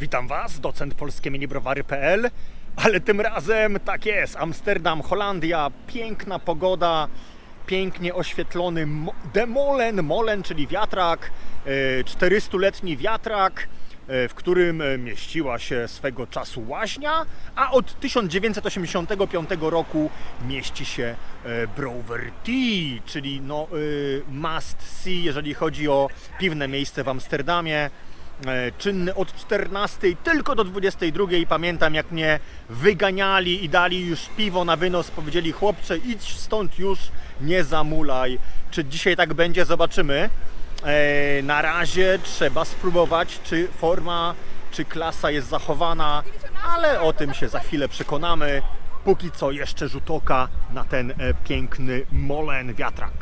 Witam Was, docent polskie minibrowary.pl, ale tym razem tak jest, Amsterdam, Holandia, piękna pogoda, pięknie oświetlony mo- demolen, molen, czyli wiatrak, e, 400-letni wiatrak, e, w którym e, mieściła się swego czasu łaźnia, a od 1985 roku mieści się e, Brower Tea, czyli no, e, must see, jeżeli chodzi o piwne miejsce w Amsterdamie. e, czynny od 14 tylko do 22. Pamiętam jak mnie wyganiali i dali już piwo na wynos. Powiedzieli chłopcze idź stąd już, nie zamulaj. Czy dzisiaj tak będzie? Zobaczymy. E, Na razie trzeba spróbować, czy forma, czy klasa jest zachowana, ale o tym się za chwilę przekonamy. Póki co jeszcze rzut oka na ten e, piękny molen wiatrak.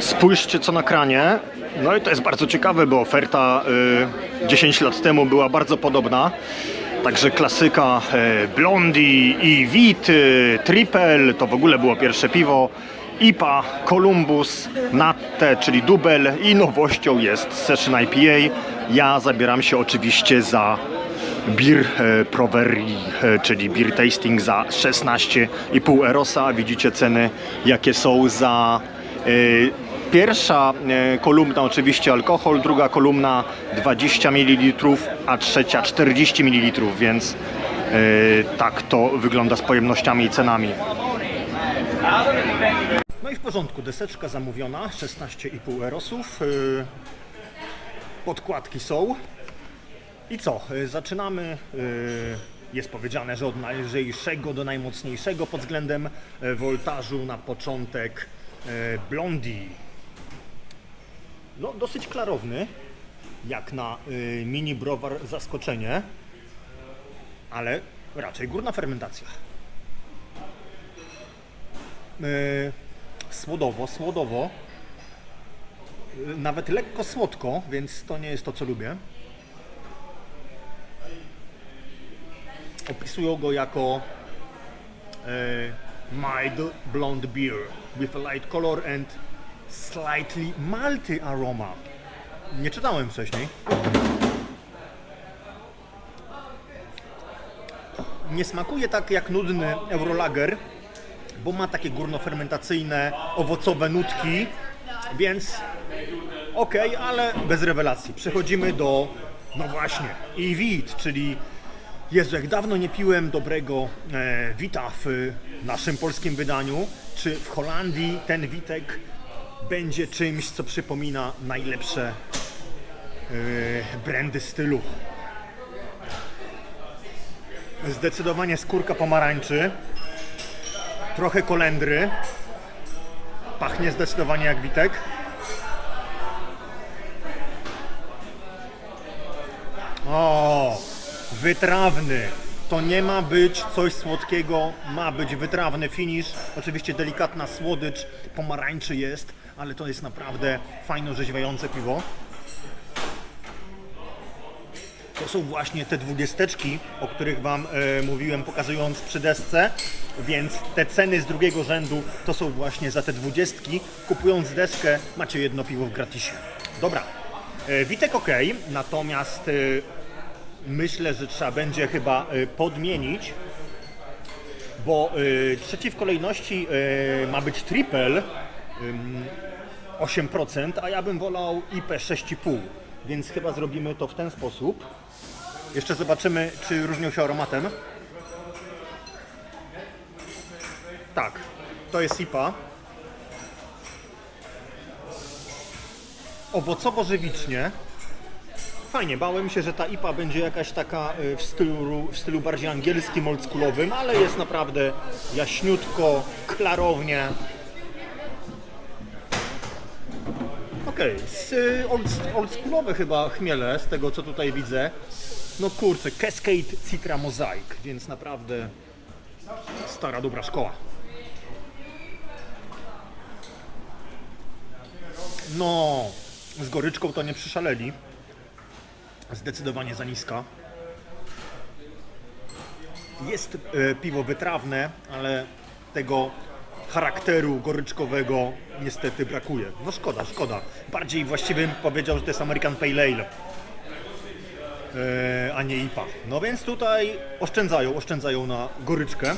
Spójrzcie co na kranie. No i to jest bardzo ciekawe, bo oferta y, 10 lat temu była bardzo podobna. Także klasyka y, Blondie i Wit, y, Triple, to w ogóle było pierwsze piwo. IPA, Columbus, Natte, czyli Dubel i nowością jest Session IPA. Ja zabieram się oczywiście za Beer Provery, czyli Beer Tasting za 16,5 Erosa. Widzicie ceny, jakie są za pierwsza e, kolumna oczywiście alkohol, druga kolumna 20 ml, a trzecia 40 ml, więc e, tak to wygląda z pojemnościami i cenami. No i w porządku, deseczka zamówiona, 16,5 Erosów. e, Podkładki są. I co? Zaczynamy. Jest powiedziane, że od najlżejszego do najmocniejszego pod względem woltażu na początek Blondie. No, dosyć klarowny, jak na y, mini browar zaskoczenie, ale raczej górna fermentacja. Y, Słodowo, słodowo. Y, Nawet lekko słodko, więc to nie jest to, co lubię. opisują go jako e, mild blonde beer with a light color and slightly malty aroma. Nie czytałem wcześniej. Nie smakuje tak jak nudny Eurolager, bo ma takie górnofermentacyjne, owocowe nutki, więc ok, ale bez rewelacji. Przechodzimy do, no właśnie, Ivit, czyli Jezu, jak dawno nie piłem dobrego e, wita w naszym polskim wydaniu. Czy w Holandii ten witek będzie czymś, co przypomina najlepsze e, brandy stylu? Zdecydowanie skórka pomarańczy, trochę kolendry. Pachnie zdecydowanie jak witek. O, wytrawny. To nie ma być coś słodkiego, ma być wytrawny finish. Oczywiście delikatna słodycz pomarańczy jest, ale to jest naprawdę fajno rzeźwiające piwo. To są właśnie te dwudziesteczki, o których Wam e, mówiłem pokazując przy desce, więc te ceny z drugiego rzędu to są właśnie za te dwudziestki. Kupując deskę macie jedno piwo w gratisie. Dobra, e, Witek ok, natomiast e, myślę, że trzeba będzie chyba e, podmienić, bo e, trzeci w kolejności e, ma być triple, ym, 8%, a ja bym wolał IP 6,5, więc chyba zrobimy to w ten sposób. Jeszcze zobaczymy, czy różnią się aromatem. Tak, to jest IPA. Owocowo-żywicznie. Fajnie, bałem się, że ta IPA będzie jakaś taka y, w stylu, w stylu bardziej angielskim, oldschoolowym, ale jest naprawdę jaśniutko, klarownie. Okej, z y, old, oldschoolowe chyba chmiele, z tego co tutaj widzę. No kurczę, Cascade Citra Mosaic, więc naprawdę stara, dobra szkoła. No, z goryczką to nie przyszaleli. Zdecydowanie za niska. Jest e, piwo wytrawne, ale tego charakteru goryczkowego niestety brakuje. No szkoda, szkoda. Bardziej właściwie bym powiedział, że to jest American Pale Ale, e, a nie IPA. No więc tutaj oszczędzają, oszczędzają na goryczkę.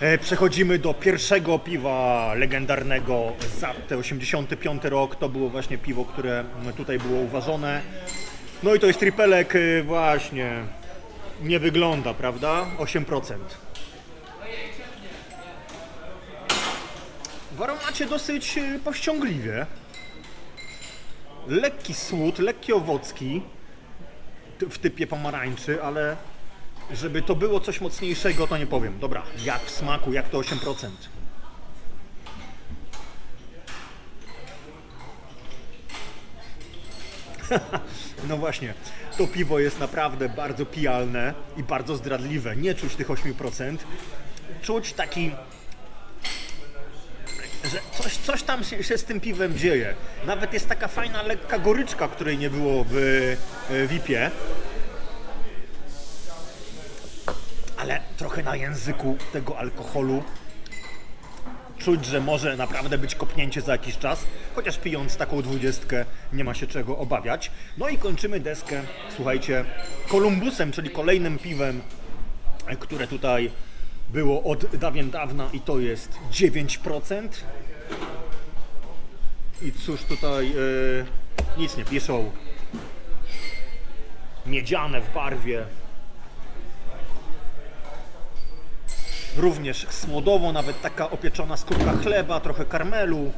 E, Przechodzimy do pierwszego piwa legendarnego za te 85 rok. To było właśnie piwo, które tutaj było uważone. No i to jest tripelek e, właśnie nie wygląda, prawda? 8%. W aromacie dosyć e, powściągliwie. Lekki słód, lekki owocki w typie pomarańczy, ale żeby to było coś mocniejszego, to nie powiem. Dobra, jak w smaku, jak to 8%. No właśnie, to piwo jest naprawdę bardzo pijalne i bardzo zdradliwe. Nie czuć tych 8%. Czuć taki że coś, coś tam się, się z tym piwem dzieje. Nawet jest taka fajna, lekka goryczka, której nie było w e, VIP-ie. Ale trochę na języku tego alkoholu czuć, że może naprawdę być kopnięcie za jakiś czas, chociaż pijąc taką dwudziestkę nie ma się czego obawiać. No i kończymy deskę, słuchajcie, Kolumbusem, czyli kolejnym piwem, e, które tutaj było od dawien dawna i to jest 9%. I cóż tutaj e, nic nie piszą. Miedziane w barwie. Również słodowo, nawet taka opieczona skórka chleba, trochę karmelu.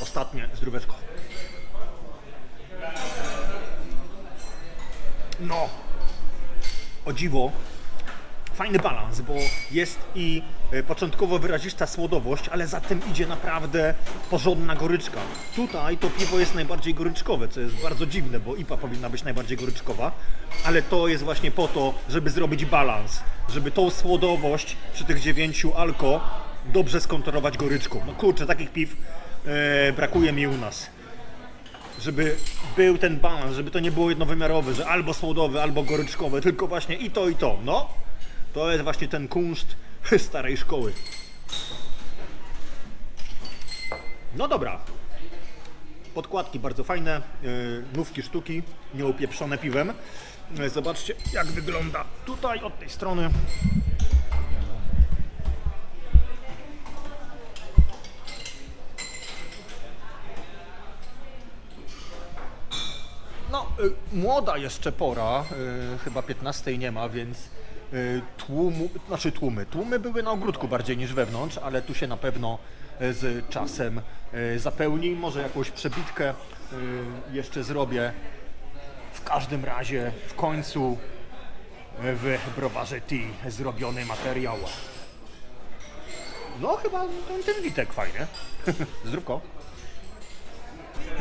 Ostatnie zdróweczko. No, o dziwo, fajny balans, bo jest i e, początkowo wyrazista słodowość, ale za tym idzie naprawdę porządna goryczka. Tutaj to piwo jest najbardziej goryczkowe, co jest bardzo dziwne, bo IPA powinna być najbardziej goryczkowa, ale to jest właśnie po to, żeby zrobić balans, żeby tą słodowość przy tych dziewięciu alko dobrze skontrolować goryczką. No kurczę, takich piw e, brakuje mi u nas żeby był ten balans, żeby to nie było jednowymiarowe, że albo słodowe, albo goryczkowe, tylko właśnie i to, i to. No, to jest właśnie ten kunszt starej szkoły. No dobra. Podkładki bardzo fajne, yy, nówki sztuki, nieupieprzone piwem. Zobaczcie, jak wygląda tutaj od tej strony. Młoda jeszcze pora, y, chyba 15 nie ma, więc y, tłumu, znaczy tłumy. Tłumy były na ogródku bardziej niż wewnątrz, ale tu się na pewno y, z czasem y, zapełni. Może jakąś przebitkę y, jeszcze zrobię. W każdym razie w końcu y, w browarze Tea zrobiony materiał. No chyba ten, ten Witek fajnie. Zdrówko.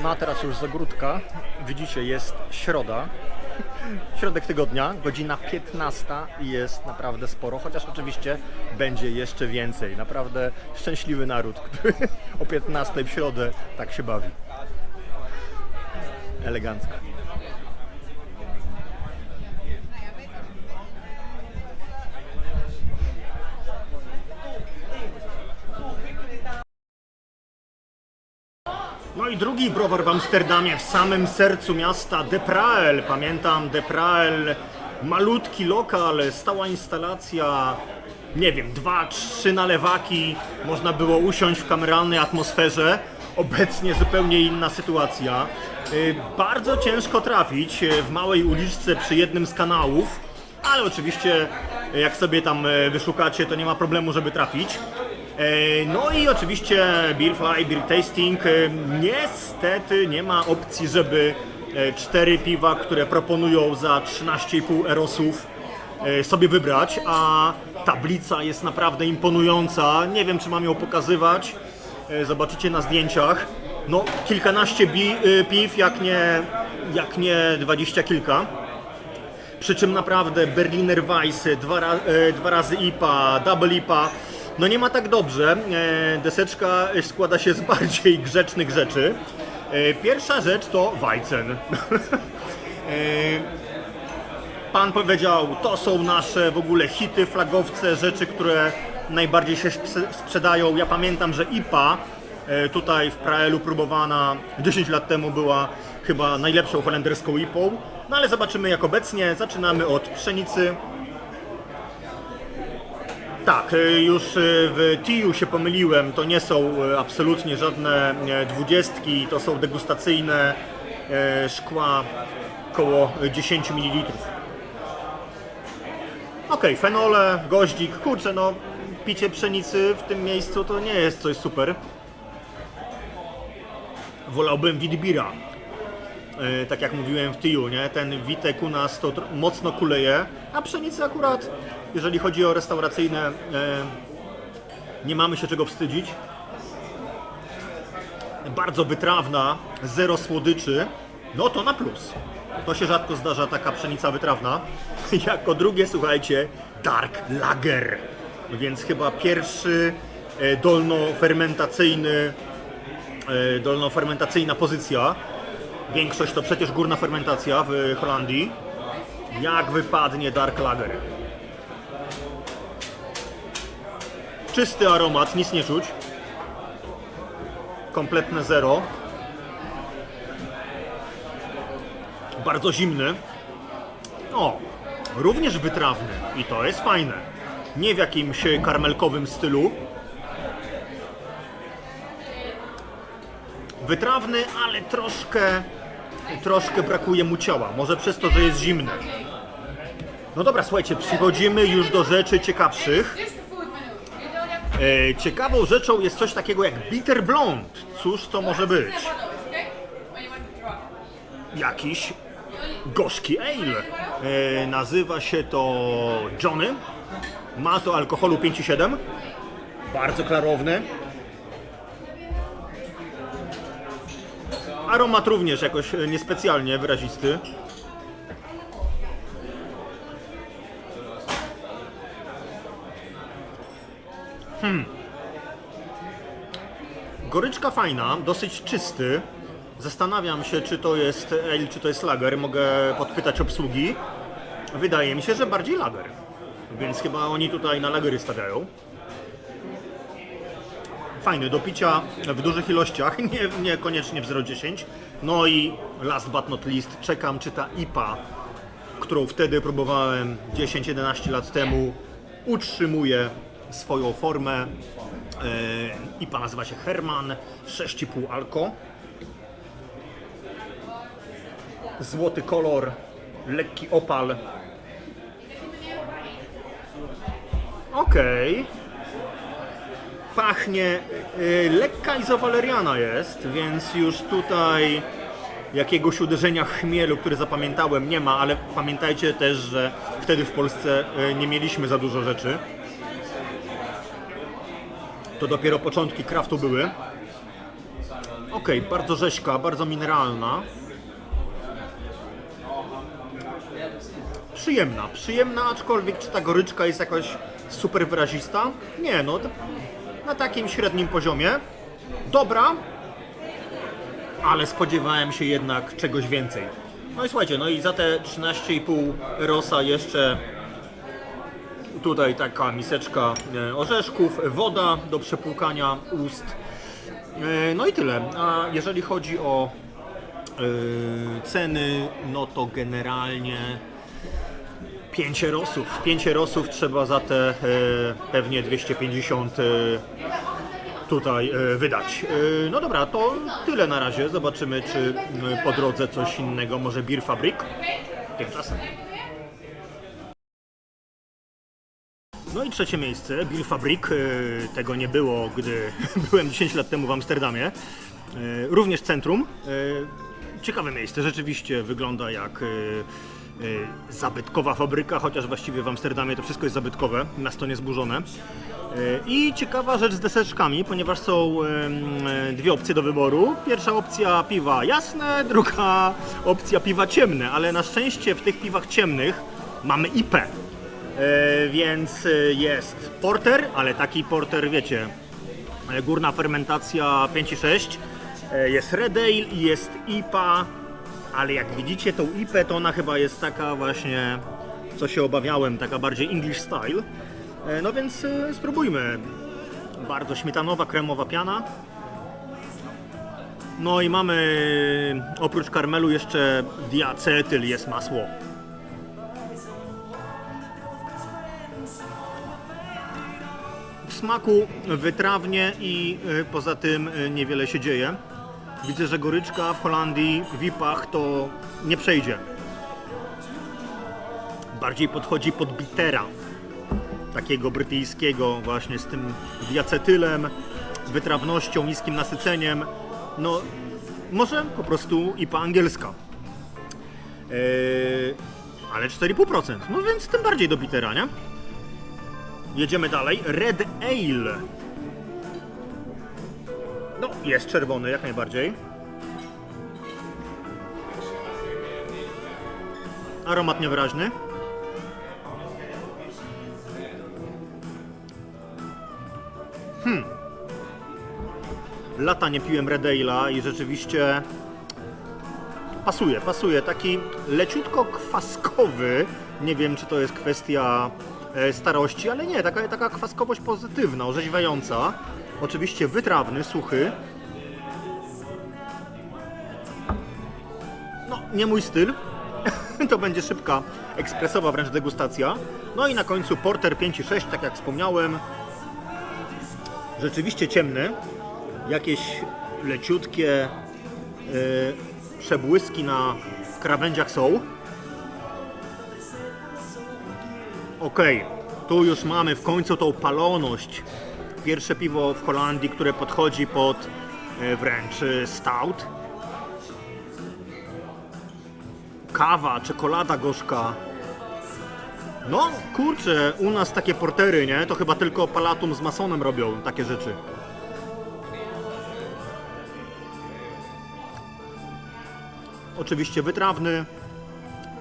No a teraz już z ogródka. Widzicie, jest środa. Środek tygodnia, godzina 15 i jest naprawdę sporo, chociaż oczywiście będzie jeszcze więcej. Naprawdę szczęśliwy naród, który o 15 w środę tak się bawi. Elegancko. No i drugi browar w Amsterdamie, w samym sercu miasta Deprael. Pamiętam Deprael, malutki lokal, stała instalacja, nie wiem, dwa, trzy nalewaki, można było usiąść w kameralnej atmosferze. Obecnie zupełnie inna sytuacja. Y, Bardzo ciężko trafić y, w małej uliczce przy jednym z kanałów, ale oczywiście jak sobie tam y, wyszukacie, to nie ma problemu, żeby trafić. E, No i oczywiście Beer Fly, Beer Tasting. E, Niestety nie ma opcji, żeby e, cztery piwa, które proponują za 13,5 erosów sobie wybrać, a tablica jest naprawdę imponująca. Nie wiem, czy mam ją pokazywać. Zobaczycie na zdjęciach. No, kilkanaście piw, jak nie, jak nie dwadzieścia kilka. Przy czym naprawdę Berliner Weiss, dwa, dwa razy IPA, Double IPA. No nie ma tak dobrze. E, Deseczka składa się z bardziej grzecznych rzeczy. E, Pierwsza rzecz to Weizen. E, pan powiedział, to są nasze w ogóle hity, flagowce, rzeczy, które najbardziej się sp- sprzedają. Ja pamiętam, że IPA tutaj w Praelu próbowana 10 lat temu była chyba najlepszą holenderską IPą. No ale zobaczymy jak obecnie. Zaczynamy od pszenicy. Tak, y, już y, w TIU się pomyliłem, to nie są y, absolutnie żadne e, dwudziestki, to są degustacyjne e, szkła około 10 ml. Okej, fenole, goździk, kurczę no picie pszenicy w tym miejscu to nie jest coś super. Wolałbym Witbira. E, tak jak mówiłem w TIU, nie? Ten Witek u nas to mocno kuleje, a pszenicy akurat, jeżeli chodzi o restauracyjne, e, nie mamy się czego wstydzić. Bardzo wytrawna, zero słodyczy, no to na plus. To się rzadko zdarza taka pszenica wytrawna. Jako drugie, słuchajcie, Dark Lager. Więc chyba pierwszy e, dolnofermentacyjny, dolnofermentacyjna pozycja. Większość to przecież górna fermentacja w Holandii. Jak wypadnie Dark Lager? Czysty aromat, nic nie czuć. Kompletne zero. Bardzo zimny. O, również wytrawny i to jest fajne. Nie w jakimś karmelkowym stylu. Wytrawny, ale troszkę, troszkę brakuje mu ciała. Może przez to, że jest zimny. No dobra, słuchajcie, przechodzimy już do rzeczy ciekawszych. E, ciekawą rzeczą jest coś takiego jak Bitter Blonde. Cóż to może być? Jakiś gorzki ale. E, nazywa się to Johnny. Ma to alkoholu 5,7. Bardzo klarowny. Aromat również jakoś e, niespecjalnie wyrazisty. Goryczka fajna, dosyć czysty. Zastanawiam się, czy to jest ale, czy to jest lager. Mogę podpytać obsługi. Wydaje mi się, że bardziej lager. Więc chyba oni tutaj na lagery stawiają. Fajny, do picia w dużych ilościach, nie, niekoniecznie w 0,10. No i last but not least, czekam, czy ta IPA, którą wtedy próbowałem 10-11 lat temu, utrzymuje swoją formę. E, IPA nazywa się Herman 6,5 alko. Złoty kolor, lekki opal. Okej. Pachnie, y, lekka izowaleriana jest, więc już tutaj jakiegoś uderzenia chmielu, który zapamiętałem nie ma, ale pamiętajcie też, że wtedy w Polsce y, nie mieliśmy za dużo rzeczy. To dopiero początki kraftu były. Okej, bardzo rzeźka, bardzo mineralna. Przyjemna, przyjemna, aczkolwiek czy ta goryczka jest jakoś super wyrazista? Nie, no na takim średnim poziomie. Dobra, ale spodziewałem się jednak czegoś więcej. No i słuchajcie, no i za te 13,5 rosa jeszcze tutaj taka miseczka e, orzeszków, woda do przepłukania ust. E, No i tyle. A jeżeli chodzi o e, ceny, no to generalnie 5 rosów. 5 rosów trzeba za te e, pewnie 250 e, tutaj e, wydać. No dobra, to tyle na razie. Zobaczymy, czy po drodze coś innego, może Beer Fabric. Tymczasem. No i trzecie miejsce, Beer Fabric. E, Tego nie było, gdy byłem 10 lat temu w Amsterdamie. Również centrum. Ciekawe miejsce, rzeczywiście wygląda jak zabytkowa fabryka, chociaż właściwie w Amsterdamie to wszystko jest zabytkowe, miasto niezburzone. E, I ciekawa rzecz z deseczkami, ponieważ są dwie opcje do wyboru. Pierwsza opcja piwa jasne, druga opcja piwa ciemne, ale na szczęście w tych piwach ciemnych mamy IP. E, więc jest porter, ale taki porter, wiecie, górna fermentacja 5,6. E, Jest Red Ale i jest IPA, ale jak widzicie tą IPę, to ona chyba jest taka właśnie co się obawiałem, taka bardziej English style. E, No więc e, spróbujmy. Bardzo śmietanowa, kremowa piana. No i mamy oprócz karmelu jeszcze diacetyl, jest masło. W smaku wytrawnie i y, poza tym niewiele się dzieje. Widzę, że goryczka w Holandii, w Ipach to nie przejdzie. Bardziej podchodzi pod bitera. Takiego brytyjskiego właśnie z tym diacetylem, wytrawnością, niskim nasyceniem. No, może po prostu IPA angielska. Yy, ale 4,5%. No więc tym bardziej do bitera, nie? Jedziemy dalej. Red Ale. No, jest czerwony, jak najbardziej. Aromat niewyraźny. Hmm. Lata nie piłem Red Ale'a i rzeczywiście pasuje, pasuje. Taki leciutko kwaskowy. Nie wiem, czy to jest kwestia e, starości, ale nie, taka, taka kwaskowość pozytywna, orzeźwiająca. Oczywiście wytrawny, suchy. No, nie mój styl. to będzie szybka, ekspresowa wręcz degustacja. No i na końcu Porter 5,6, tak jak wspomniałem. Rzeczywiście ciemny. Jakieś leciutkie e, przebłyski na krawędziach są. Okej, tu już mamy w końcu tą paloność. Pierwsze piwo w Holandii, które podchodzi pod e, wręcz e, stout. Kawa, czekolada gorzka. No kurczę, u nas takie portery, nie? To chyba tylko Palatum z Masonem robią takie rzeczy. Oczywiście wytrawny,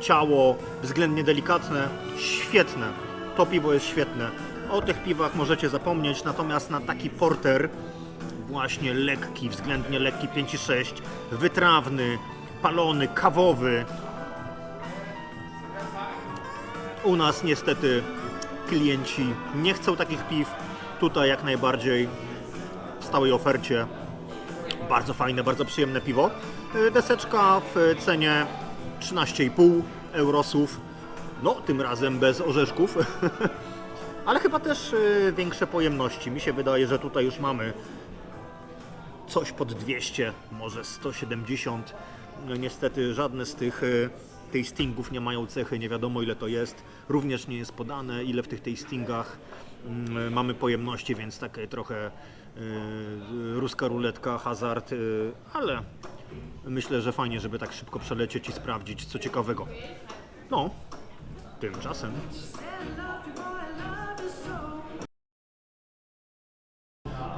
ciało względnie delikatne, świetne. To piwo jest świetne. O tych piwach możecie zapomnieć, natomiast na taki porter, właśnie lekki, względnie lekki 5,6, wytrawny, palony, kawowy. U nas niestety klienci nie chcą takich piw. Tutaj jak najbardziej w stałej ofercie bardzo fajne, bardzo przyjemne piwo. Y, Deseczka w cenie 13,5 eurosów. No, tym razem bez orzeszków. Ale chyba też y, większe pojemności. Mi się wydaje, że tutaj już mamy coś pod 200, może 170. No, niestety żadne z tych y, tastingów nie mają cechy, nie wiadomo ile to jest. Również nie jest podane, ile w tych tastingach mm, mamy pojemności, więc takie trochę y, ruska ruletka, hazard, y, ale myślę, że fajnie, żeby tak szybko przelecieć i sprawdzić co ciekawego. No, tymczasem.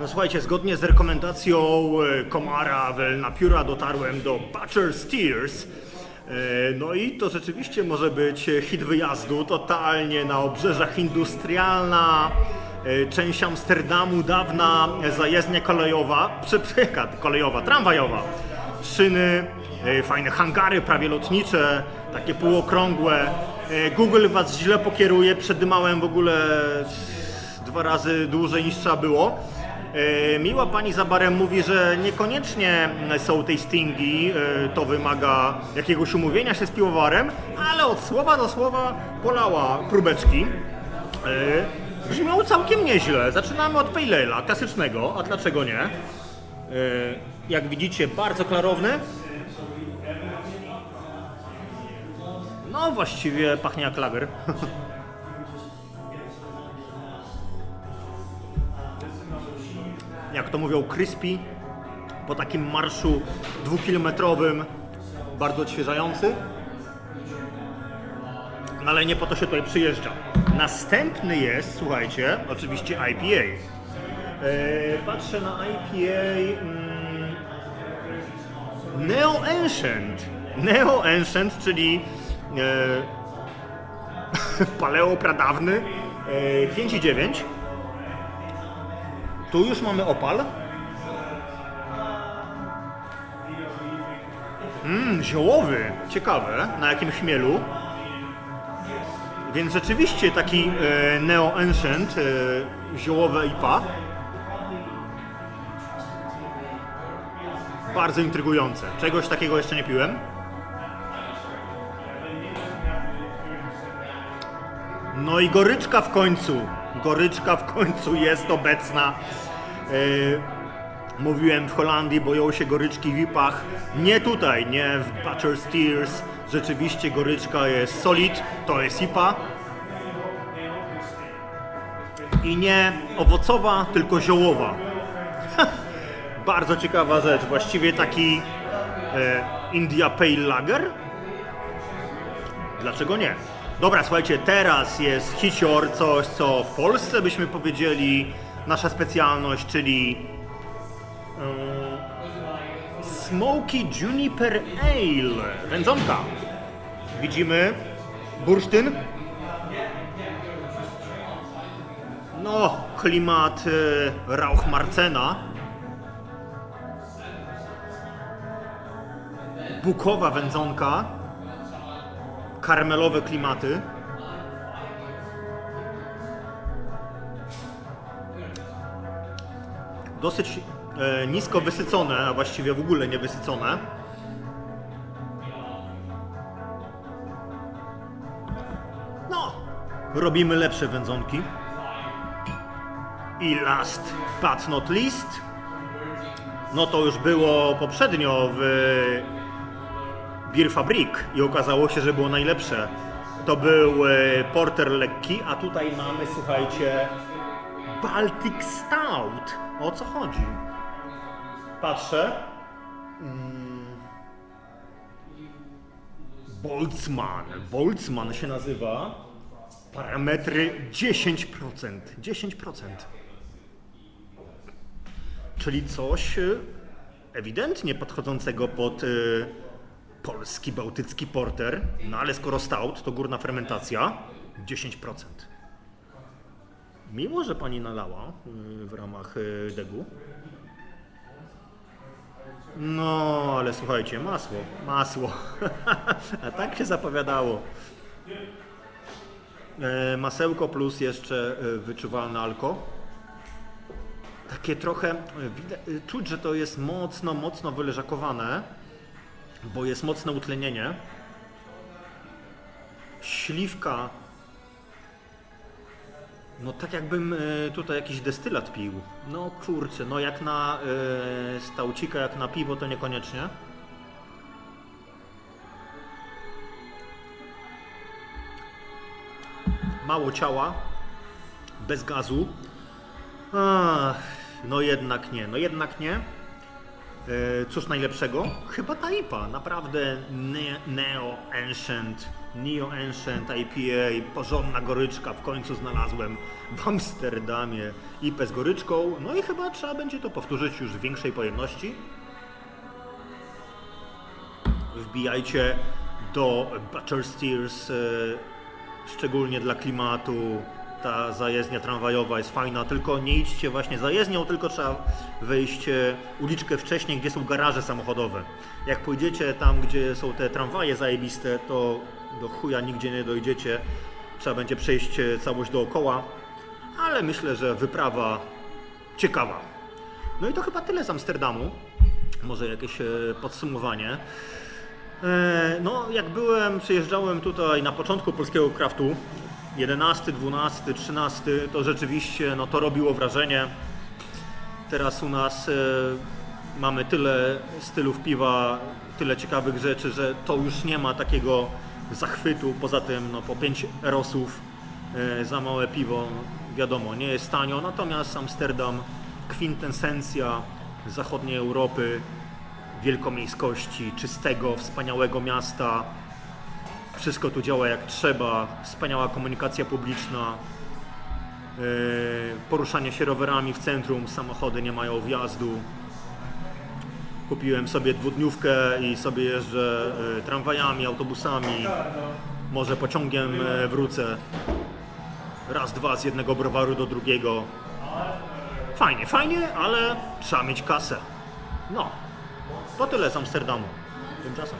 No słuchajcie, zgodnie z rekomendacją e, Komara Welna Pióra dotarłem do Butcher Steers. E, No i to rzeczywiście może być hit wyjazdu, totalnie na obrzeżach industrialna, e, część Amsterdamu, dawna zajezdnia kolejowa, przepreka kolejowa, tramwajowa. Szyny, fajne hangary prawie lotnicze, takie półokrągłe. Google was źle pokieruje, przedymałem w ogóle dwa razy dłużej niż trzeba było. E, Miła pani za barem mówi, że niekoniecznie są tastingi, e, to wymaga jakiegoś umówienia się z piwowarem, ale od słowa do słowa polała próbeczki. E, Brzmią całkiem nieźle. Zaczynamy od Pale klasycznego, a dlaczego nie? Jak widzicie, bardzo klarowny. No właściwie pachnie jak lager. jak to mówią, crispy, po takim marszu dwukilometrowym, bardzo odświeżający. No ale nie po to się tutaj przyjeżdża. Następny jest, słuchajcie, oczywiście IPA. Eee, patrzę na IPA mm, Neo Ancient. Neo Ancient, czyli e, paleo pradawny e, 5,9. Tu już mamy opal. Mmm, ziołowy. Ciekawe, na jakim chmielu. Więc rzeczywiście taki e, Neo Ancient, e, ziołowe IPA. Bardzo intrygujące. Czegoś takiego jeszcze nie piłem. No i goryczka w końcu. Goryczka w końcu jest obecna. E, Mówiłem w Holandii, boją się goryczki w IPach. Nie tutaj, nie w Butcher Steers. Rzeczywiście goryczka jest solid, to jest IPA. I nie owocowa, tylko ziołowa. Bardzo ciekawa rzecz. Właściwie taki e, India Pale Lager. Dlaczego nie? Dobra, słuchajcie, teraz jest hicior, coś co w Polsce byśmy powiedzieli nasza specjalność, czyli e, Smoky Juniper Ale, wędzonka. Widzimy bursztyn. No, klimat e, Rauchmarcena. Bukowa wędzonka. Karmelowe klimaty. Dosyć e, nisko wysycone, a właściwie w ogóle nie wysycone. No, robimy lepsze wędzonki. I last but not least, no to już było poprzednio w Beer i okazało się, że było najlepsze. To był e, porter lekki, a tutaj mamy, słuchajcie, Baltic Stout. O co chodzi? Patrzę. Mm. Boltzmann. Boltzmann się nazywa. Parametry 10%. 10%. Czyli coś y, ewidentnie podchodzącego pod y, polski bałtycki porter. No ale skoro stout, to górna fermentacja 10%. Miło, że pani nalała y, w ramach y, degu. No, ale słuchajcie, masło, masło. A tak się zapowiadało. E, Masełko plus jeszcze e, wyczuwalne alko. Takie trochę, czuć, że to jest mocno, mocno wyleżakowane, bo jest mocne utlenienie. Śliwka, no tak jakbym e, tutaj jakiś destylat pił. No kurczę, no jak na e, stałcika, jak na piwo to niekoniecznie. mało ciała, bez gazu. Ach, no jednak nie, no jednak nie. E, cóż najlepszego? Chyba ta IPA, naprawdę ne Neo Ancient, Neo Ancient IPA, porządna goryczka w końcu znalazłem w Amsterdamie. IPę z goryczką, no i chyba trzeba będzie to powtórzyć już w większej pojemności. Wbijajcie do Butcher Steers, e, szczególnie dla klimatu. Ta zajezdnia tramwajowa jest fajna, tylko nie idźcie właśnie zajezdnią, tylko trzeba wejść e, uliczkę wcześniej, gdzie są garaże samochodowe. Jak pójdziecie tam, gdzie są te tramwaje zajebiste, to do chuja nigdzie nie dojdziecie. Trzeba będzie przejść e, całość dookoła, ale myślę, że wyprawa ciekawa. No i to chyba tyle z Amsterdamu. Może jakieś e, podsumowanie. No, jak byłem, przyjeżdżałem tutaj na początku polskiego kraftu, 11, 12, 13, to rzeczywiście no, to robiło wrażenie. Teraz u nas e, mamy tyle stylów piwa, tyle ciekawych rzeczy, że to już nie ma takiego zachwytu. Poza tym, no, po 5 erosów e, za małe piwo, wiadomo, nie jest tanio. Natomiast Amsterdam, kwintesencja zachodniej Europy, wielkomiejskości, czystego, wspaniałego miasta. Wszystko tu działa jak trzeba, wspaniała komunikacja publiczna, yy, poruszanie się rowerami w centrum, samochody nie mają wjazdu. Kupiłem sobie dwudniówkę i sobie jeżdżę yy, tramwajami, autobusami, może pociągiem yy, wrócę. Raz, dwa z jednego browaru do drugiego. Fajnie, fajnie, ale trzeba mieć kasę. No, to tyle z Amsterdamu. Tymczasem.